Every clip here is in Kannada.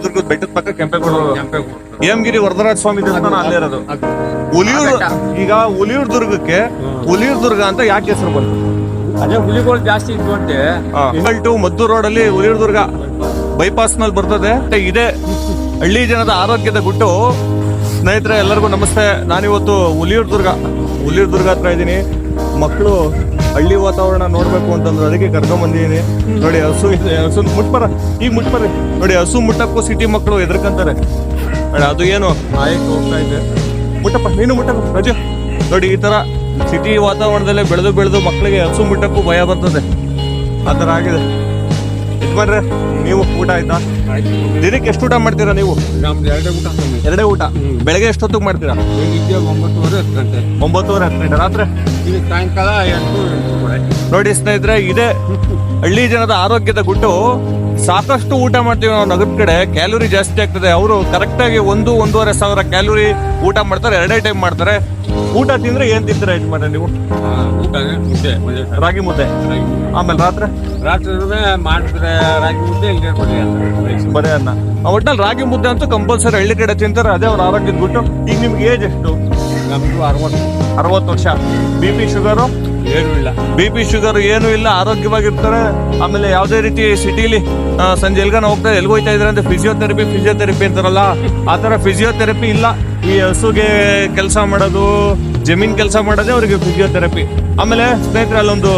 ಉಲಿಯೂರ್ದುರ್ಗದ ಬೆಟ್ಟದ ಪಕ್ಕ ಕೆಂಪೇಗೌಡ ಹೇಮಗಿರಿ ವರದರಾಜ ಸ್ವಾಮಿ ದೇವಸ್ಥಾನ ಅಲ್ಲೇ ಇರೋದು. ಹುಲಿಯೂರು ಈಗ ಹುಲಿಯೂರ್ ದುರ್ಗಕ್ಕೆ ಹುಲಿಯೂರ್ ದುರ್ಗ ಅಂತ ಯಾಕೆ ಹೆಸರು ಬಂತು? ಅದೇ ಹುಲಿಗಳು ಜಾಸ್ತಿ ಇತ್ತು ಅಂತೆ. ಟು ಮದ್ದು ರೋಡ್ ಅಲ್ಲಿ ಹುಲಿಯೂರ್ ದುರ್ಗ ಬೈಪಾಸ್ನಲ್ಲಿ ಬರ್ತದೆ ಇದೆ ಹಳ್ಳಿ ಜನದ ಆರೋಗ್ಯದ ಗುಟ್ಟು. ಸ್ನೇಹಿತರೆ ಎಲ್ಲರಿಗೂ ನಮಸ್ತೆ. ನಾನಿವತ್ತು ಹುಲಿಯೂರ್ ದುರ್ಗ. ಹುಲಿಯೂರ್ ದುರ್ಗ ಹತ್ರ ಇದ್ದೀನಿ. ಮಕ್ಕಳು ಹಳ್ಳಿ ವಾತಾವರಣ ನೋಡ್ಬೇಕು ಅಂತಂದ್ರೆ ಅದಕ್ಕೆ ಕರ್ಕೊಂಡ್ ಬಂದಿದ್ದೀನಿ ನೋಡಿ, ಹಸು ಇದೆ, ಹಸು ಮುಟ್ಬರ, ಈಗ ಮುಟ್ಬರ್ರಿ ನೋಡಿ, ಹಸು ಮುಟ್ಟಕ್ಕೂ ಸಿಟಿ ಮಕ್ಕಳು ಎದ್ರಕಂತಾರೆ ಅದು ಏನು? ಆಯ್ತು ಹೋಗ್ತಾ ಇದೆ ಮುಟ್ಟಪ್ಪ, ನೀನು ಮುಟ್ಟಪ್ಪ, ರಜೆ. ನೋಡಿ, ಈ ತರ ಸಿಟಿ ವಾತಾವರಣದಲ್ಲೇ ಬೆಳೆದು ಬೆಳೆದು ಮಕ್ಕಳಿಗೆ ಹಸು ಮುಟ್ಟಕ್ಕೂ ಭಯ ಬರ್ತದೆ. ಆ ಥರ ಆಗಿದೆ. ಯಜಮಾನ್ರೆ, ನೀವು ಊಟ ಆಯ್ತಾ? ದಿನಕ್ಕೆ ಎಷ್ಟು ಊಟ ಮಾಡ್ತೀರಾ ನೀವು? ನಮ್ದು ಎರಡೇ ಊಟ ಎರಡೇ ಊಟ? ಬೆಳಗ್ಗೆ ಎಷ್ಟೊತ್ತಿಗೆ ಮಾಡ್ತೀರಾ? ಬೆಳಿಗ್ಗೆ ಒಂಬತ್ತುವರೆ ಹತ್ತು ಗಂಟೆ. ಒಂಬತ್ತುವರೆ ಹತ್ತು ಗಂಟೆ. ರಾತ್ರಿ? ಸಾಯಂಕಾಲ ಎಂಟು ನೋಡಿ ಸ್ನೇಹಿತರೆ ಇದೇ ಹಳ್ಳಿ ಜನದ ಆರೋಗ್ಯದ ಗುಟ್ಟು ಸಾಕಷ್ಟು ಊಟ ಮಾಡ್ತೀವಿ ನಾವು ನಗರದ ಕಡೆ. ಕ್ಯಾಲೋರಿ ಜಾಸ್ತಿ ಆಗ್ತದೆ. ಅವರು ಕರೆಕ್ಟ್ ಆಗಿ ಒಂದು ಒಂದೂವರೆ ಸಾವಿರ ಕ್ಯಾಲೋರಿ ಊಟ ಮಾಡ್ತಾರೆ. ಎರಡೇ ಟೈಮ್ ಮಾಡ್ತಾರೆ. ಊಟ ತಿಂದ್ರೆ ಏನ್ ತಿಂತೀರಾ ಮಾಡ್ರಿ ನೀವು? ಊಟ ಮುದ್ದೆ. ರಾಗಿ ಮುದ್ದೆ. ಆಮೇಲೆ ರಾತ್ರಿ? ರಾತ್ರಿ ಮಾಡಿದ್ರೆ ರಾಗಿ ಮುದ್ದೆ ಇಲ್ಲಿ ಬರೀ ಅನ್ನ. ಒಟ್ಟಲ್ಲಿ ರಾಗಿ ಮುದ್ದೆ ಅಂತೂ ಕಂಪಲ್ಸರಿ ಹಳ್ಳಿ ಕಡೆ ತಿಂತಾರೆ. ಅದೇ ಅವ್ರ ಆರೋಗ್ಯದ ಬಿಟ್ಟು ಈಗ ನಿಮ್ಗೆ ಏಜ್ ಎಷ್ಟು? ನಮ್ದು ಅರವತ್ತು. ಅರವತ್ತು ವರ್ಷ. ಬಿ ಪಿ ಶುಗರು ಏನೂ ಇಲ್ಲ. ಬಿ ಪಿ ಶುಗರ್ ಏನು ಇಲ್ಲ, ಆರೋಗ್ಯವಾಗಿರ್ತಾರೆ. ಆಮೇಲೆ ಯಾವುದೇ ರೀತಿ ಸಿಟಿಲಿ ಸಂಜೆ ಎಲ್ಗಾನ ಹೋಗ್ತಾ ಎಲ್ಗೆ ಹೋಗ್ತಾ ಇದ್ರೆ ಅಂದ್ರೆ ಫಿಸಿಯೋಥೆರಪಿ ಫಿಸಿಯೋಥೆರಪಿ ಅಂತಾರಲ್ಲ, ಆ ಥರ ಫಿಸಿಯೋಥೆರಪಿ ಇಲ್ಲ. ಈ ಹಸುಗೆ ಕೆಲಸ ಮಾಡೋದು, ಜಮೀನ್ ಕೆಲಸ ಮಾಡೋದೇ ಅವರಿಗೆ ಫಿಸಿಯೋಥೆರಪಿ ಆಮೇಲೆ ಸ್ನೇಹಿತರೆ, ಅಲ್ಲೊಂದು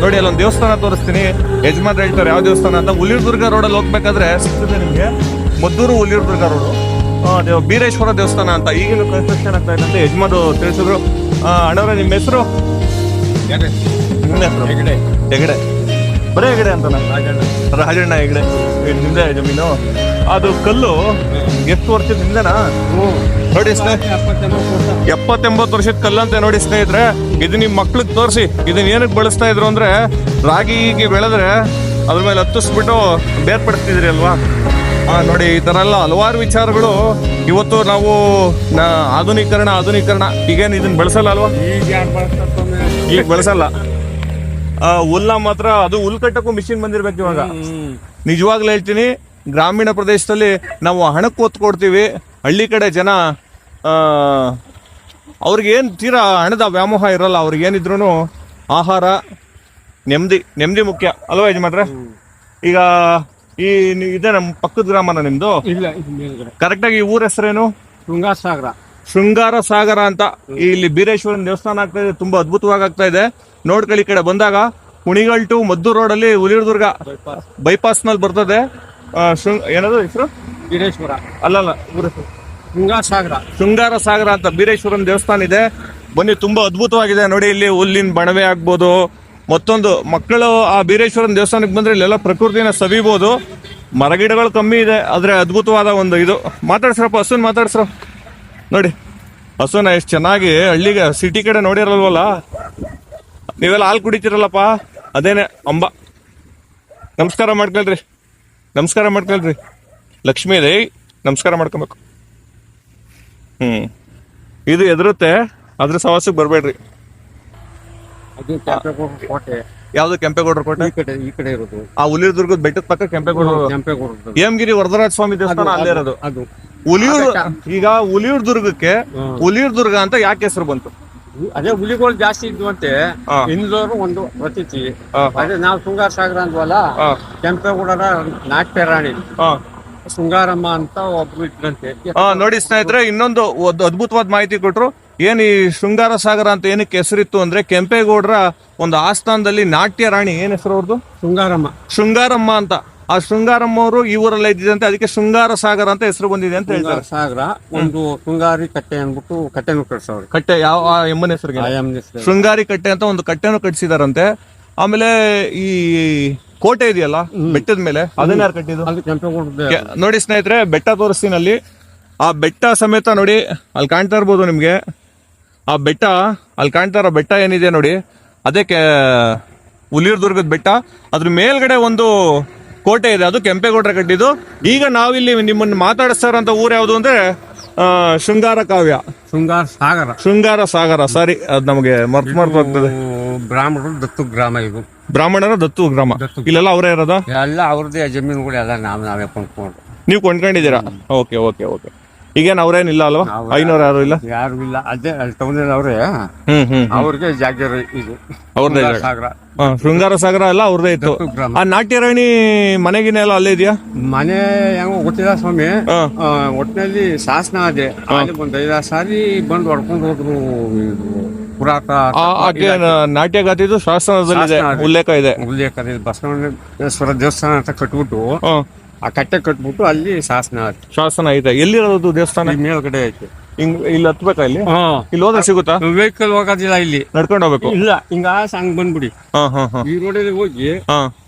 ನೋಡಿ, ಅಲ್ಲೊಂದು ದೇವಸ್ಥಾನ ತೋರಿಸ್ತೀನಿ. ಯಜಮಾನ್ ಹೇಳ್ತಾರೆ, ಯಾವ ದೇವಸ್ಥಾನ? ಅಂತ. ಹುಲಿಯೂರ್ದುರ್ಗ ರೋಡಲ್ಲಿ ಹೋಗ್ಬೇಕಾದ್ರೆ, ಸಿಗ್ತದೆ ನಿಮಗೆ. ಮದ್ದೂರು ಹುಲಿಯೂರ್ದುರ್ಗ ರೋಡು. ದೇವ, ಬೀರೇಶ್ವರ ದೇವಸ್ಥಾನ ಅಂತ. ಈಗಿನ ಕನ್ಸ್ಟ್ರಕ್ಷನ್ ಆಗ್ತಾ ಇದೆ ಅಂತ ಯಜಮಾನ್ ತಿಳಿಸಿದ್ರು. ಅಣ್ಣವರ, ನಿಮ್ಮ ಹೆಸರು? ಹೆಗಡೆ. ಹೆಗಡೆ. ಬರೇ ಹೆಗಡೆ ಅಂತ ರಾಜಣ್ಣ. ರಾಜಣ್ಣ ಹೆಗಡೆ. ನಿಮ್ದೆ ಜಮೀನು ಅದು ಕಲ್ಲು. ಎಷ್ಟು ವರ್ಷದ ಹಿಂದೆನಾ ನೋಡಿ ಸ್ನೇಹ ಎಪ್ಪತ್ತೆಂಬತ್ತು ವರ್ಷ. ಎಪ್ಪತ್ತೆಂಬತ್ತು ವರ್ಷದ ಕಲ್ಲಂತೆ ನೋಡಿ ಸ್ನೇಹಿತರೆ. ಇದು ನಿಮ್ಮ ಮಕ್ಳಿಗೆ ತೋರಿಸಿ. ಇದನ್ನ ಏನಕ್ಕೆ ಬಳಸ್ತಾ ಇದ್ರು ಅಂದ್ರೆ ರಾಗಿ ಹೀಗೆ ಬೆಳೆದ್ರೆ ಅದ್ರ ಮೇಲೆ ಹತ್ತಿಸ್ಬಿಟ್ಟು ಬೇರ್ಪಡಿಸ್ತಿದ್ರಿ ಅಲ್ವಾ? ಆ ನೋಡಿ ಈ ಥರ ಎಲ್ಲ ಹಲವಾರು ವಿಚಾರಗಳು ಇವತ್ತು ನಾವು ನ- ಆಧುನೀಕರಣ ಆಧುನೀಕರಣ. ಈಗೇನು ಇದನ್ನ ಬಳಸಲ್ಲ ಅಲ್ವಾ? ಈಗ ಬಳಸಲ್ಲ. ಆ, ಹುಲ್ಲ ಮಾತ್ರ ಅದು ಹುಲ್ ಕಟ್ಟಕ್ಕೂ ಮಿಷಿನ್ ಬಂದಿರ್ಬೇಕು ಇವಾಗ. ನಿಜವಾಗ್ಲೂ ಹೇಳ್ತೀನಿ ಗ್ರಾಮೀಣ ಪ್ರದೇಶದಲ್ಲಿ ನಾವು ಹಣಕ್ಕೆ ಒತ್ತು ಕೊಡ್ತೀವಿ ಹಳ್ಳಿ ಕಡೆ ಜನ ಆ, ಅವ್ರಿಗೇನು ತೀರಾ ಹಣದ ವ್ಯಾಮೋಹ ಇರಲ್ಲ ಅವ್ರಿಗೇನಿದ್ರು ಆಹಾರ ನೆಮ್ಮದಿ ನೆಮ್ಮದಿ ಮುಖ್ಯ. ಅಲ್ವಾ ಯಜಮಾನ್ರೆ? ಈಗ ಈ ಇದೆ ನಮ್ಮ ಪಕ್ಕದ ಗ್ರಾಮನ ನಿಮ್ದು? ಇಲ್ಲ ಕರೆಕ್ಟಾಗಿ ಈ ಊರ ಹೆಸರೇನು? ಶೃಂಗಾರ ಸಾಗರ ಶೃಂಗಾರ ಸಾಗರ ಅಂತ ಇಲ್ಲಿ ಬೀರೇಶ್ವರನ ದೇವಸ್ಥಾನ ಆಗ್ತಾ ಇದೆ ತುಂಬಾ ಅದ್ಭುತವಾಗಿ ಆಗ್ತಾ ಇದೆ. ನೋಡ್ಕೊಳ್ಳಿ ಈ ಕಡೆ ಬಂದಾಗ ಕುಣಿಗಲ್ ಟು ಮದ್ದು ರೋಡ್ ಅಲ್ಲಿ ಉಲಿರ್ದುರ್ಗ ಬೈಪಾಸ್ನಲ್ಲಿ ಬರ್ತದೆ. ಏನದು ಹೆಸರು? ಬೀರೇಶ್ವರ. ಅಲ್ಲಲ್ಲ ಶೃಂಗಾರ ಸಾಗರ ಶೃಂಗಾರ ಸಾಗರ ಅಂತ ಬೀರೇಶ್ವರನ ದೇವಸ್ಥಾನ ಇದೆ. ಬನ್ನಿ ತುಂಬಾ ಅದ್ಭುತವಾಗಿದೆ. ನೋಡಿ ಇಲ್ಲಿ ಹುಲ್ಲಿನ ಬಣವೆ ಆಗ್ಬೋದು. ಮತ್ತೊಂದು ಮಕ್ಕಳು ಆ ಬೀರೇಶ್ವರನ ದೇವಸ್ಥಾನಕ್ಕೆ ಬಂದ್ರೆ ಇಲ್ಲೆಲ್ಲ ಪ್ರಕೃತಿನ ಸವಿಬೋದು. ಮರಗಿಡಗಳು ಕಮ್ಮಿ ಇದೆ ಆದ್ರೆ ಅದ್ಭುತವಾದ ಒಂದು ಇದು. ಮಾತಾಡ್ಸ್ರಪ್ಪ ಹಸುನ್ ಮಾತಾಡ್ಸ್ರ. ನೋಡಿ ಹಸುನ ಎಷ್ಟು ಚೆನ್ನಾಗಿ ಹಳ್ಳಿಗೆ ಸಿಟಿ ಕಡೆ ನೋಡಿರಲ್ವಲ್ಲ? ನೀವೆಲ್ಲ ಹಾಲು ಕುಡಿತೀರಲ್ಲಪ್ಪ? ಅದೇನೆ ಅಂಬ. ನಮಸ್ಕಾರ ಮಾಡ್ಕೊಳ್ರಿ. ನಮಸ್ಕಾರ ಮಾಡ್ಕೊಳ್ರಿ. ಲಕ್ಷ್ಮೀ ರೈ ನಮಸ್ಕಾರ ಮಾಡ್ಕೊಬೇಕು. ಹ್ಮ್. ಇದು ಎದುರುತ್ತೆ ಅದ್ರ ಸವಾಸಕ್ಕೆ ಬರಬೇಡ್ರಿ. ಯಾವ್ದು ಕೆಂಪೇಗೌಡರ ಕೋಟೆ? ಈ ಕಡೆ ಈ ಕಡೆ ಇರೋದು. ಆ ಹುಲಿರ್ದುರ್ಗದ ಬೆಟ್ಟದ ಪಕ್ಕ ಕೆಂಪೇಗೌಡ ಕೆಂಪೇಗೌಡ ಹೇಮಗಿರಿ ವರದರಾಜ ಸ್ವಾಮಿ ದೇವಸ್ಥಾನ ಅಲ್ಲೇ ಇರೋದು. ಅದು. ಹುಲಿಯೂರ್ ಈಗ ಹುಲಿಯೂರ್ ದುರ್ಗಕ್ಕೆ ಹುಲಿಯೂರ್ ದುರ್ಗ ಅಂತ ಯಾಕೆ ಹೆಸರು ಬಂತು? ಅದೇ ಹುಲಿಗಳು ಜಾಸ್ತಿ ಇದ್ವು ಅಂತೆ ಹಾ. ಹಿಂದೋರು ಒಂದು ಪ್ರತೀತಿ. ಅದೇ ನಾವು ಶೃಂಗಾರ ಸಾಗರ ಅಂದ್ವಲ್ಲ ಕೆಂಪೇಗೌಡರ ನಾಟ್ಯ ರಾಣಿ ಹಾ. ಶೃಂಗಾರಮ್ಮ ಅಂತ ಒಬ್ರು ಇದ್ರಂತೆ. ನೋಡಿ ಸ್ನೇಹಿತರೆ ಇನ್ನೊಂದು ಒಂದು ಅದ್ಭುತವಾದ ಮಾಹಿತಿ ಕೊಟ್ರು. ಏನ್ ಈ ಶೃಂಗಾರ ಸಾಗರ ಅಂತ ಏನಕ್ಕೆ ಹೆಸರಿತ್ತು ಅಂದ್ರೆ ಕೆಂಪೇಗೌಡರ ಒಂದು ಆಸ್ಥಾನದಲ್ಲಿ ನಾಟ್ಯ ರಾಣಿ ಏನ್ ಹೆಸರು ಅವ್ರದ್ದು ಶೃಂಗಾರಮ್ಮ. ಶೃಂಗಾರಮ್ಮ ಅಂತ. ಆ ಶೃಂಗಾರಮ್ಮ ಅವರು ಈ ಊರಲ್ಲೇ ಇದ್ದಿದಂತೆ ಅದಕ್ಕೆ ಶೃಂಗಾರ ಸಾಗರ ಅಂತ ಹೆಸರು ಬಂದಿದೆ ಅಂತ ಹೇಳ್ತಾರೆ. ಸಾಗರ ಒಂದು ಶೃಂಗಾರಿ ಕಟ್ಟೆ ಅಂದ್ಬಿಟ್ಟು ಕಟ್ಟೆನು ಕಟ್ಸವ್ರು. ಕಟ್ಟೆ ಯಾವ ಆ ಎಮ್ಮನ ಹೆಸರಿಗೆ ಶೃಂಗಾರಿ ಕಟ್ಟೆ ಅಂತ ಒಂದು ಕಟ್ಟೆನೂ ಕಟ್ಟಿಸಿದಾರಂತೆ ಆಮೇಲೆ ಈ ಕೋಟೆ ಇದೆಯಲ್ಲ ಬೆಟ್ಟದ ಮೇಲೆ ಅದನ್ನ ಯಾರು ಕಟ್ಟಿದ್ದು? ನೋಡಿ ಸ್ನೇಹಿತರೆ ಬೆಟ್ಟ ತೋರಿಸ್ತೀನಿ ಅಲ್ಲಿ ಆ ಬೆಟ್ಟ ಸಮೇತ ನೋಡಿ ಅಲ್ಲಿ ಕಾಣ್ತಾ ಇರ್ಬೋದು ನಿಮಗೆ. ಆ ಬೆಟ್ಟ ಅಲ್ಲಿ ಕಾಣ್ತಾ ಇರೋ ಬೆಟ್ಟ ಏನಿದೆ ನೋಡಿ ಅದಕ್ಕೆ ಹುಲಿಯೂರ್ದುರ್ಗದ ಬೆಟ್ಟ ಅದ್ರ ಮೇಲ್ಗಡೆ ಒಂದು ಕೋಟೆ ಇದೆ ಅದು ಕೆಂಪೇಗೌಡರ ಕಟ್ಟಿದ್ದು. ಈಗ ನಾವಿಲ್ಲಿ ನಿಮ್ಮನ್ನು ಮಾತಾಡಿಸ್ತಾ ಅಂತ ಊರು ಯಾವುದು ಅಂದ್ರೆ ಶೃಂಗಾರ ಕಾವ್ಯ. ಶೃಂಗಾರ ಸಾಗರ. ಶೃಂಗಾರ ಸಾಗರ ಸಾರಿ. ಅದು ನಮಗೆ ಮರ್ತು ಮರ್ತು ಹೋಗ್ತದೆ ಬ್ರಾಹ್ಮಣರು ದತ್ತು ಗ್ರಾಮ ಇದು. ಬ್ರಾಹ್ಮಣರ ದತ್ತು ಗ್ರಾಮ. ಇಲ್ಲೆಲ್ಲ ಅವರೇ ಇರೋದಾ? ಎಲ್ಲ ಅವ್ರದ್ದೇ ಜಮೀನುಗಳು ಎಲ್ಲ ನಾವು ನಾವೇ ಕೊಂಡ್ಕೊಂಡು. ನೀವು ಕೊಂಡ್ಕೊಂಡಿದ್ದೀರಾ? Okay okay okay. ಈಗೇನು ಅವ್ರೇನಿಲ್ಲ ಅಲ್ವಾ? ಅವ್ರ- ಐನೂರು ಯಾರು ಇಲ್ಲ? ಯಾರು ಇಲ್ಲ. ಅದೇ ಟೌನ್ ಅವ್ರೇ. ಹ್ಮ್ ಹ್ಮ್ ಅವ್ರಿಗೆ ಜಾಗರ ಇದು. ಅವ್ರದ್ದೇ ಜಾಗ. ಸಾಗರ. ಹಾ, ಶೃಂಗಾರ ಸಾಗರ ಎಲ್ಲ ಅವ್ರದೇ ಇತ್ತು. ಗ್ರಾಮ. ಆ ನಾಟ್ಯ ರಾಣಿ ಮನೆಗಿನ ಎಲ್ಲ ಅಲ್ಲೇ ಇದೆಯಾ? ಮನೆ ಹೆಂಗೋ ಗೊತ್ತಿಲ್ಲ ಸ್ವಾಮಿ. ಹಾ. ಆ, ಒಟ್ಟಿನಲ್ಲಿ ಶಾಸನ ಅದೇ. ಅಲ್ಲಿ ಒಂದು ಐದಾರು ಸಾರಿ ಬಂದು ಹೊಡ್ಕೊಂಡು ಹೋದ್ರು ಪುರಾತನ ಪುರಾತ ಆ- ಆಕೆ ನಾಟ್ಯಗಾತಿದು ಶಾಸನದಲ್ಲಿದೆ. ಶಾಸನ ಇದೆ. ಉಲ್ಲೇಖ ಇದೆ. ಉಲ್ಲೇಖ ಬಸವಣ್ಣೇಶ್ವರ ದೇವಸ್ಥಾನ ಅಂತ ಕಟ್ಬಿಟ್ಟು ಹಾ, ಆ ಕಟ್ಟೆ ಕಟ್ಬಿಟ್ಟು ಅಲ್ಲಿ ಶಾಸನ ಶಾಸನ ಐತೆ ಎಲ್ಲಿರೋದು ದೇವಸ್ಥಾನ? ಮೇಲ್ಗಡೆ ಐತೆ. ಹಿಂಗ್ ಇಲ್ಲಿ ಹತ್ಬೇಕಾ ಇಲ್ಲಿ? ಹಾ. ಇಲ್ಲಿ ಹೋದ್ರೆ ಸಿಗುತ್ತಾ? ವೆಹಿಕಲ್ ಹೋಗೋದಿಲ್ಲ ಇಲ್ಲಿ. ನಡ್ಕೊಂಡು ಹೋಗ್ಬೇಕು. ಇಲ್ಲ ಹಿಂಗ ಹಂಗ್ ಬಂದ್ಬಿಡಿ. ಈ ರೋಡಲ್ಲಿ ಹೋಗಿ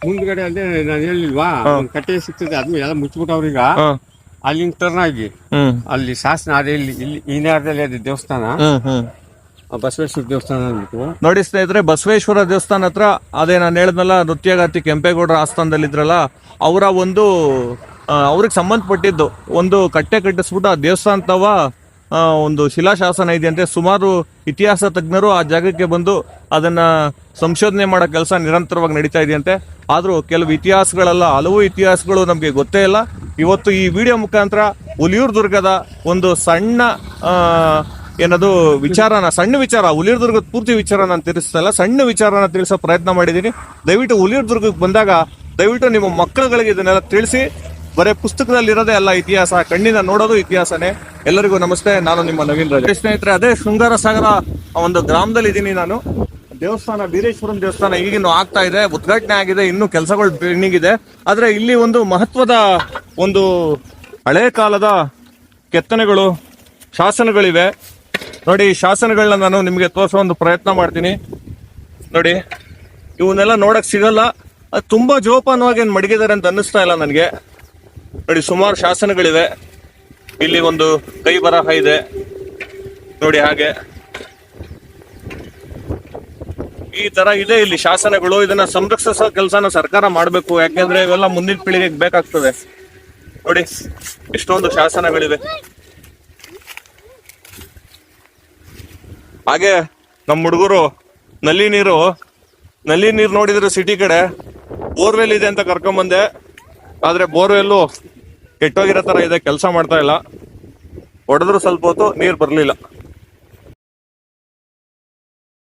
ಮುಂದ್ಗಡೆ ಅಲ್ಲೇ ನಾನು ಹೇಳಿಲ್ವಾ? ಒಂದ್ ಕಟ್ಟೆ ಸಿಗ್ತದೆ ಅದ್ಮೇಲೆ ಎಲ್ಲ ಮುಚ್ಚಿಬಿಟ್ಟವ್ರೀಗ ಹಾ. ಅಲ್ಲಿಂದ ಟರ್ನ್ ಆಗಿ. ಅಲ್ಲಿ ಶಾಸನ ಅದೇ ಇಲ್ಲಿ ಇಲ್ಲಿ ಈ ನೇರದಲ್ಲಿ ಅದೇ ದೇವಸ್ಥಾನ. ಬಸವೇಶ್ವರ ದೇವಸ್ಥಾನ ನೋಡಿ ಸ್ನೇಹಿತರೆ, ಬಸವೇಶ್ವರ ದೇವಸ್ಥಾನ ಹತ್ರ, ಅದೇ ನಾನು ಹೇಳಿದ್ನಲ್ಲ ನೃತ್ಯಗಾತಿ ಕೆಂಪೇಗೌಡರ ಆಸ್ಥಾನದಲ್ಲಿದ್ರಲ್ಲ ಅವರ ಒಂದು ಅವ್ರಿಗೆ ಸಂಬಂಧಪಟ್ಟಿದ್ದು ಒಂದು ಕಟ್ಟೆ ಕಟ್ಟಿಸ್ಬಿಟ್ಟು ಆ ದೇವಸ್ಥಾನ ತವ ಒಂದು ಶಿಲಾಶಾಸನ ಇದೆಯಂತೆ ಸುಮಾರು ಇತಿಹಾಸ ತಜ್ಞರು ಆ ಜಾಗಕ್ಕೆ ಬಂದು ಅದನ್ನ ಸಂಶೋಧನೆ ಮಾಡೋ ಕೆಲಸ ನಿರಂತರವಾಗಿ ನಡೀತಾ ಇದೆಯಂತೆ ಆದರೂ ಕೆಲವು ಇತಿಹಾಸಗಳೆಲ್ಲ, ಹಲವು ಇತಿಹಾಸಗಳು ನಮಗೆ ಗೊತ್ತೇ ಇಲ್ಲ. ಇವತ್ತು ಈ ವಿಡಿಯೋ ಮುಖಾಂತರ ಹುಲಿಯೂರು ದುರ್ಗದ ಒಂದು ಸಣ್ಣ ಏನದು ವಿಚಾರನ, ಸಣ್ಣ ವಿಚಾರ ಉಲಿರ್ದುರ್ಗದ ಪೂರ್ತಿ ವಿಚಾರ ನಾನು ತಿಳಿಸ್ತಲ್ಲ ಸಣ್ಣ ವಿಚಾರನ ತಿಳಿಸೋ ಪ್ರಯತ್ನ ಮಾಡಿದ್ದೀನಿ ದಯವಿಟ್ಟು ಉಲಿರ್ದುರ್ಗಕ್ಕೆ ಬಂದಾಗ, ದಯವಿಟ್ಟು ನಿಮ್ಮ ಮಕ್ಕಳುಗಳಿಗೆ ಇದನ್ನೆಲ್ಲ ತಿಳಿಸಿ. ಬರೀ ಪುಸ್ತಕದಲ್ಲಿ ಇರೋದೇ ಎಲ್ಲ ಇತಿಹಾಸ, ಕಣ್ಣಿನ ನೋಡೋದು ಇತಿಹಾಸನೇ. ಎಲ್ಲರಿಗೂ ನಮಸ್ತೆ, ನಾನು ನಿಮ್ಮ ನವೀನ್ ರಾಜ್. ಸ್ನೇಹಿತರೆ ಅದೇ ಶೃಂಗಾರ ಸಾಗರ ಒಂದು ಗ್ರಾಮದಲ್ಲಿ ಇದ್ದೀನಿ ನಾನು. ದೇವಸ್ಥಾನ ವೀರೇಶ್ವರಂ ದೇವಸ್ಥಾನ ಈಗಿನ್ನು ಆಗ್ತಾ ಇದೆ, ಉದ್ಘಾಟನೆ ಆಗಿದೆ, ಇನ್ನೂ ಕೆಲಸಗಳು ಪೆಂಡಿಂಗ್ ಇದೆ. ಆದರೆ ಇಲ್ಲಿ ಒಂದು ಮಹತ್ವದ ಒಂದು ಹಳೆ ಕಾಲದ ಕೆತ್ತನೆಗಳು, ಶಾಸನಗಳಿವೆ. ನೋಡಿ ಶಾಸನಗಳನ್ನ ನಾನು ನಿಮಗೆ ತೋರಿಸೋ ಒಂದು ಪ್ರಯತ್ನ ಮಾಡ್ತೀನಿ. ನೋಡಿ, ಇವನ್ನೆಲ್ಲ ನೋಡಕ್ ಸಿಗಲ್ಲ. ಅದು ತುಂಬಾ ಜೋಪಾನವಾಗಿ ಏನು ಮಡಗಿದ್ದಾರೆ ಅಂತ ಅನ್ನಿಸ್ತಾ ಇಲ್ಲ ನನಗೆ. ನೋಡಿ, ಸುಮಾರು ಶಾಸನಗಳಿವೆ. ಇಲ್ಲಿ ಒಂದು ಕೈ ಬರಹ ಇದೆ. ನೋಡಿ, ಹಾಗೆ. ಈ ತರ ಇದೆ ಇಲ್ಲಿ ಶಾಸನಗಳು. ಇದನ್ನ ಸಂರಕ್ಷಿಸೋ ಕೆಲಸನ ಸರ್ಕಾರ ಮಾಡಬೇಕು. ಯಾಕೆಂದ್ರೆ ಇವೆಲ್ಲ ಮುಂದಿನ ಪೀಳಿಗೆಗೆ ಬೇಕಾಗ್ತದೆ. ನೋಡಿ, ಎಷ್ಟೊಂದು ಶಾಸನಗಳಿವೆ. ಹಾಗೆ ನಮ್ಮ ಹುಡುಗರು ನಲ್ಲಿ ನೀರು ನಲ್ಲಿ ನೀರು ನೋಡಿದ್ರೆ ಸಿಟಿ ಕಡೆ ಬೋರ್ವೆಲ್ ಇದೆ ಅಂತ ಕರ್ಕೊಂಬಂದೆ. ಆದ್ರೆ ಬೋರ್ವೆಲ್ಲು ಕೆಟ್ಟೋಗಿರೋ ಥರ ಇದೆ, ಕೆಲಸ ಮಾಡ್ತಾ ಇಲ್ಲ. ಹೊಡೆದ್ರು ಸ್ವಲ್ಪ ಹೊತ್ತು ನೀರು ಬರಲಿಲ್ಲ.